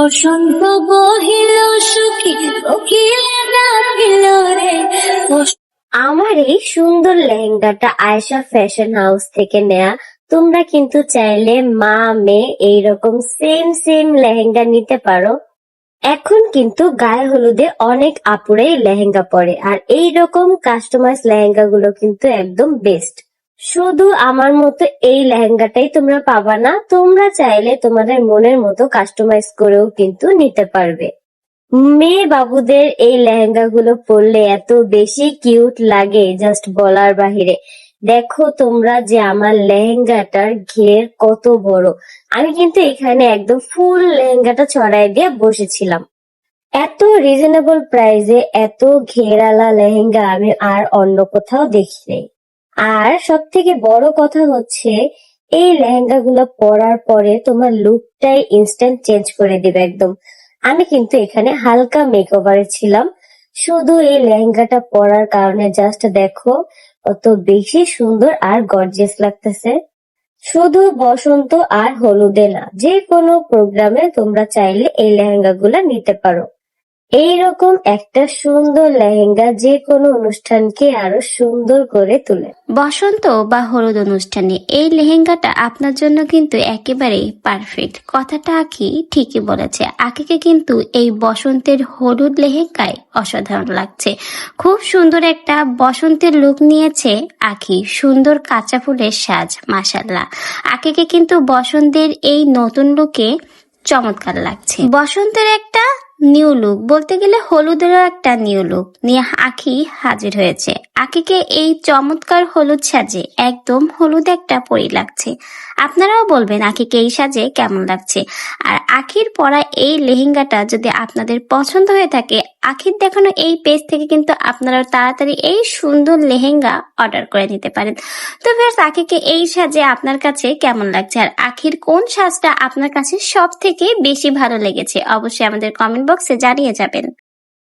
বসন্ত বহিল সুখী কোকিলে রে। আমার এই সুন্দর লেহেঙ্গাটা আয়েশা ফ্যাশন হাউস থেকে নেয়া। তোমরা কিন্তু চাইলে মা, মেয়ে এইরকম সেম সেম লেহেঙ্গা নিতে পারো। এখন কিন্তু গায়ে হলুদে অনেক আপুরাই লেহেঙ্গা পরে, আর এই রকম কাস্টমাইজ লেহেঙ্গা গুলো কিন্তু একদম বেস্ট শুধু আমার মতো এই লেহেঙ্গাটাই তোমরা পাবা না, তোমরা চাইলে তোমাদের মনের মতো কাস্টমাইজ করেও কিন্তু নিতে পারবে। মেয়ে বাবুদের এই লেহেঙ্গা গুলো পরলে এত বেশি কিউট লাগে জাস্ট বলার বাহিরে। দেখো তোমরা যে আমার লেহেঙ্গাটার ঘের কত বড়। আমি কিন্তু এখানে একদম ফুল লেহেঙ্গাটা ছড়াই দিয়ে বসেছিলাম। এত রিজনেবল প্রাইসে এত ঘেরালা লেহেঙ্গা আমি আর অন্য কোথাও দেখি নাই আর সব থেকে বড় কথা হচ্ছে, এই লেহেঙ্গা গুলো পরার পরে তোমার লুকটাই ইনস্ট্যান্ট চেঞ্জ করে দিবে একদম। আমি কিন্তু এখানে হালকা মেকওভারে ছিলাম। শুধু এই লেহেঙ্গাটা পরার কারণে জাস্ট দেখো, কত বেশি সুন্দর আর গর্জিয়াস লাগতেছে। শুধু বসন্ত আর হলুদে না যে কোনো প্রোগ্রামে তোমরা চাইলে এই লেহেঙ্গা গুলা নিতে পারো। এইরকম একটা সুন্দর লেহেঙ্গা যে কোনো অনুষ্ঠানকে আরও সুন্দর করে তোলে। বসন্ত বা হলুদ অনুষ্ঠানে এই লেহেঙ্গাটা আপনার জন্য কিন্তু একেবারেই পারফেক্ট কথাটা আঁকি ঠিকই বলেছে। আকিকে কিন্তু এই বসন্তের হলুদ লেহেঙ্গায় অসাধারণ লাগছে। খুব সুন্দর একটা বসন্তের লুক নিয়েছে আখি সুন্দর কাঁচা ফুলের সাজ মাসাল্লাহ আকিকে কিন্তু বসন্তের এই নতুন লুকে চমৎকার লাগছে। বসন্তের একটা নিউ লুক। বলতে গেলে হলুদেরও একটা নিউ লুক। নিয়ে আখি হাজির হয়েছে। আখিকে এই চমৎকার হলুদ সাজে একদম হলুদ একটা পরি লাগছে। আপনারাও বলবেন আখিকে এই সাজে কেমন লাগছে। আর আখির পরা এই লেহেঙ্গাটা যদি আপনাদের পছন্দ হয়ে থাকে, আখির দেখানো এই পেজ থেকে কিন্তু আপনারা তাড়াতাড়ি এই সুন্দর লেহেঙ্গা অর্ডার করে নিতে পারেন। তো ভিউয়ার্স, আখিকে এই সাজে আপনার কাছে কেমন লাগছে? আর আখির কোন সাজটা আপনার কাছে সব থেকে বেশি ভালো লেগেছে? অবশ্যই আমাদের কমেন্ট বক্সে জানিয়ে যাবেন।